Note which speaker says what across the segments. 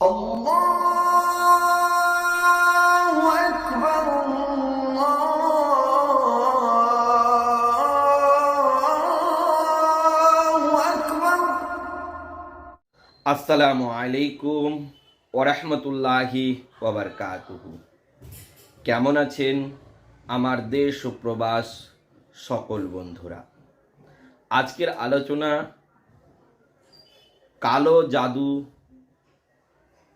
Speaker 1: আসসালামু আলাইকুম ওরহমতুল্লাহি ওবরকাতুহু কেমন আছেন আমার দেশ ও প্রবাস সকল বন্ধুরা? আজকের আলোচনা কালো জাদু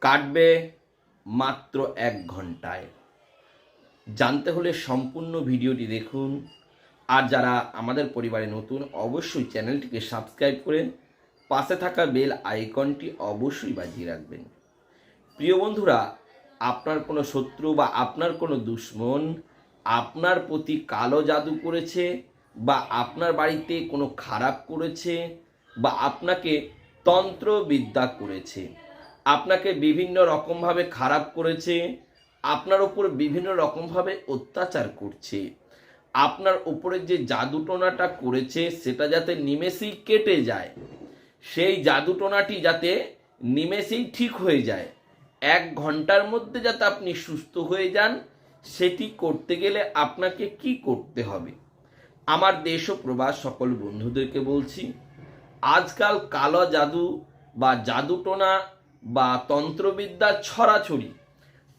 Speaker 1: কাটবে মাত্র এক ঘন্টায়। জানতে হলে সম্পূর্ণ ভিডিওটি দেখুন। আর যারা আমাদের পরিবারে নতুন, অবশ্যই চ্যানেলটিকে সাবস্ক্রাইব করে পাশে থাকা বেল আইকনটি অবশ্যই বাজিয়ে রাখবেন। প্রিয় বন্ধুরা, আপনার কোনো শত্রু বা আপনার কোনো দুশ্মন আপনার প্রতি কালো জাদু করেছে বা আপনার বাড়িতে কোনো খারাপ করেছে বা আপনাকে তন্ত্রবিদ্যা করেছে আপনাকে বিভিন্ন রকমভাবে খারাপ করেছে, আপনার উপর বিভিন্ন রকমভাবে অত্যাচার করছে। আপনার উপরে যে জাদুটোনাটা করেছে, সেটা যাতে নিমেষেই কেটে যায়। সেই জাদুটোনাটি যাতে নিমেষেই ঠিক হয়ে যায়। এক ঘণ্টার মধ্যে যাতে আপনি সুস্থ হয়ে যান, সেটি করতে গেলে আপনাকে কি করতে হবে? আমার দেশ ও প্রবাস সকল বন্ধুদেরকে বলছি, আজকাল কালো জাদু বা জাদুটোনা বা তন্ত্রবিদ্যা ছড়াছড়ি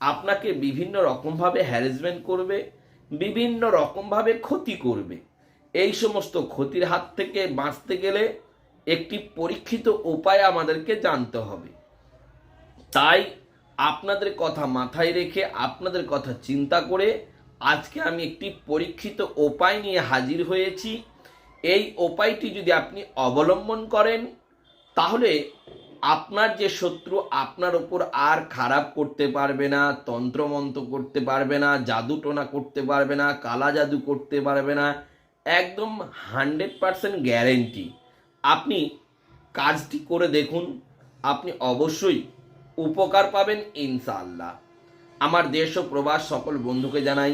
Speaker 1: আপনাকে বিভিন্ন রকমভাবে হ্যারাসমেন্ট করবে, বিভিন্ন রকমভাবে ক্ষতি করবে। এই সমস্ত ক্ষতির হাত থেকে বাঁচতে গেলে একটি পরীক্ষিত উপায় আমাদেরকে জানতে হবে। তাই আপনাদের কথা মাথায় রেখে, আপনাদের কথা চিন্তা করে আজকে আমি একটি পরীক্ষিত উপায় নিয়ে হাজির হয়েছি। এই উপায়টি যদি আপনি অবলম্বন করেন, তাহলে আপনার যে শত্রু আপনার ওপর আর খারাপ করতে পারবে না, তন্ত্রমন্ত্র করতে পারবে না, জাদুটোনা করতে পারবে না, কালা জাদু করতে পারবে না, একদম হান্ড্রেড পারসেন্ট গ্যারেন্টি। আপনি কাজটি করে দেখুন, আপনি অবশ্যই উপকার পাবেন ইনশাআল্লাহ। আমার দেশ ও প্রবাস সকল বন্ধুকে জানাই,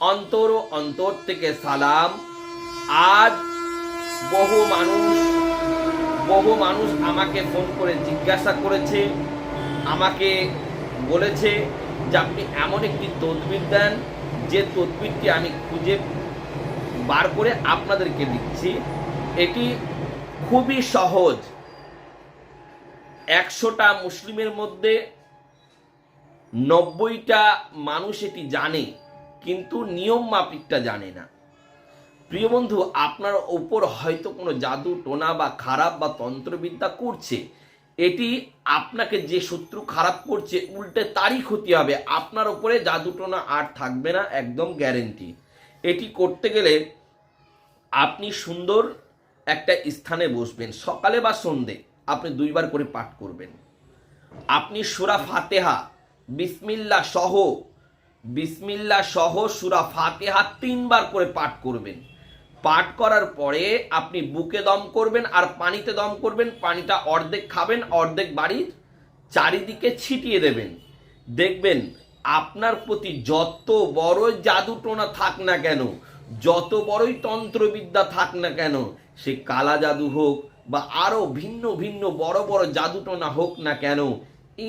Speaker 1: অন্তর ও অন্তর থেকে সালাম। আজ বহু মানুষ বহু মানুষ আমাকে ফোন করে জিজ্ঞাসা করেছে, আমাকে বলেছে যে আপনি এমন একটি তদবির দেন, যে তদবিরটি আমি খুঁজে বার করে আপনাদেরকে দিচ্ছি। এটি খুবই সহজ। একশোটা মুসলিমের মধ্যে নব্বইটা মানুষ এটি জানে, কিন্তু নিয়ম মাফিকটা জানে না। প্রিয় বন্ধু, আপনার ওপর হয়তো কোনো জাদু, টোনা বা খারাপ বা তন্ত্রবিদ্যা করছে। এটি আপনাকে যে শত্রু খারাপ করছে, উল্টে তারই ক্ষতি হবে। আপনার ওপরে জাদু, টোনা আর থাকবে না, একদম গ্যারেন্টি এটি করতে গেলে আপনি সুন্দর একটা স্থানে বসবেন। সকালে বা সন্ধে আপনি দুইবার করে পাঠ করবেন। আপনি সুরা ফাতেহা, বিসমিল্লা সহ বিসমিল্লা সহ সুরা ফাতেহা তিনবার করে পাঠ করবেন। পাঠ করার পরে আপনি বুকে দম করবেন আর পানিতে দম করবেন, পানিটা অর্ধেক খাবেন, অর্ধেক বাড়ির চারিদিকে ছিটিয়ে দেবেন। দেখবেন আপনার প্রতি যত বড় জাদুটোনা থাক না কেন, যত বড়ই তন্ত্রবিদ্যা থাক না কেন, সে কালা জাদু হোক বা আরও ভিন্ন ভিন্ন বড় বড় জাদুটোনা হোক না কেন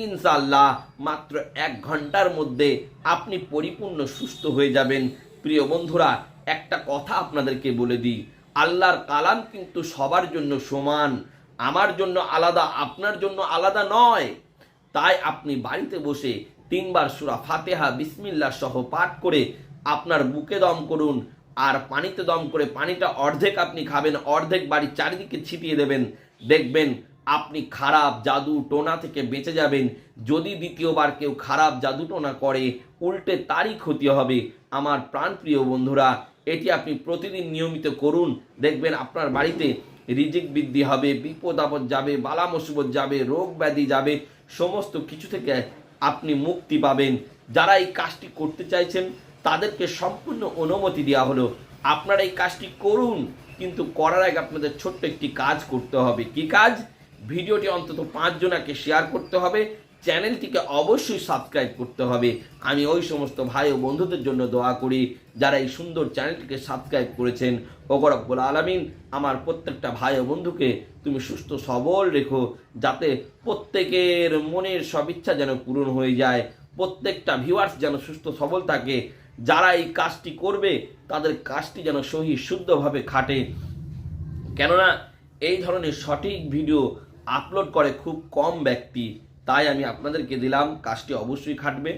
Speaker 1: ইনশাল্লাহ মাত্র এক ঘণ্টার মধ্যে আপনি পরিপূর্ণ সুস্থ হয়ে যাবেন। প্রিয় বন্ধুরা একটা কথা আপনাদেরকে বলে দিই। আল্লাহর কালাম কিন্তু সবার জন্য সমান, আমার জন্য আলাদা, আপনার জন্য আলাদা নয়। তাই আপনি বাড়িতে বসে তিনবার সুরা ফাতেহা বিসমিল্লা সহ পাঠ করে আপনার বুকে দম করুন আর পানিতে দম করে পানিটা অর্ধেক আপনি খাবেন, অর্ধেক বাড়ির চারিদিকে ছিটিয়ে দেবেন। দেখবেন আপনি খারাপ জাদু টোনা থেকে বেঁচে যাবেন। যদি দ্বিতীয়বার কেউ খারাপ জাদু টোনা করে, উল্টে তারই ক্ষতি হবে। আমার প্রাণপ্রিয় বন্ধুরা এটি আপনি প্রতিদিন নিয়মিত করুন। দেখবেন আপনার বাড়িতে রিজিক বৃদ্ধি হবে, বিপদ আপদ যাবে, বালা মুসিবত যাবে, রোগ ব্যাধি যাবে, সমস্ত কিছু থেকে আপনি মুক্তি পাবেন। যারা এই কাজটি করতে চাইছেন, তাদেরকে সম্পূর্ণ অনুমতি দেওয়া হলো। আপনারা এই কাজটি করুন, কিন্তু করার আগে আপনাদের ছোট্ট একটি কাজ করতে হবে। কি কাজ? ভিডিওটি অন্তত পাঁচ জনাকে শেয়ার করতে হবে। চ্যানেলটিকে অবশ্যই সাবস্ক্রাইব করতে হবে। আমি ওই সমস্ত ভাই ও বন্ধুদের জন্য দোয়া করি, যারা এই সুন্দর চ্যানেলটিকে সাবস্ক্রাইব করেছেন। ওগরব্বুল আলমিন, আমার প্রত্যেকটা ভাই ও বন্ধুকে তুমি সুস্থ সবল রেখো, যাতে প্রত্যেকের মনের সব ইচ্ছা যেন পূরণ হয়ে যায়, প্রত্যেকটা ভিউয়ার্স যেন সুস্থ সবল থাকে। যারা এই কাজটি করবে, তাদের কাজটি যেন সহি শুদ্ধভাবে খাটে। কেননা, এই ধরনের সঠিক ভিডিও আপলোড করে খুব কম ব্যক্তি। তাই আমি আপনাদেরকে দিলাম, কাজটি অবশ্যই খাটবে।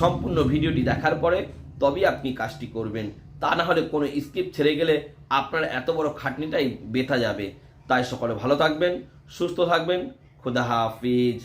Speaker 1: সম্পূর্ণ ভিডিওটি দেখার পরে তবেই আপনি কাজটি করবেন। তা না হলে কোনো স্কিপ ছেড়ে গেলে আপনার এত বড় খাটনিটাই বেথা যাবে। তাই সকলে ভালো থাকবেন, সুস্থ থাকবেন। খুদা হাফিজ।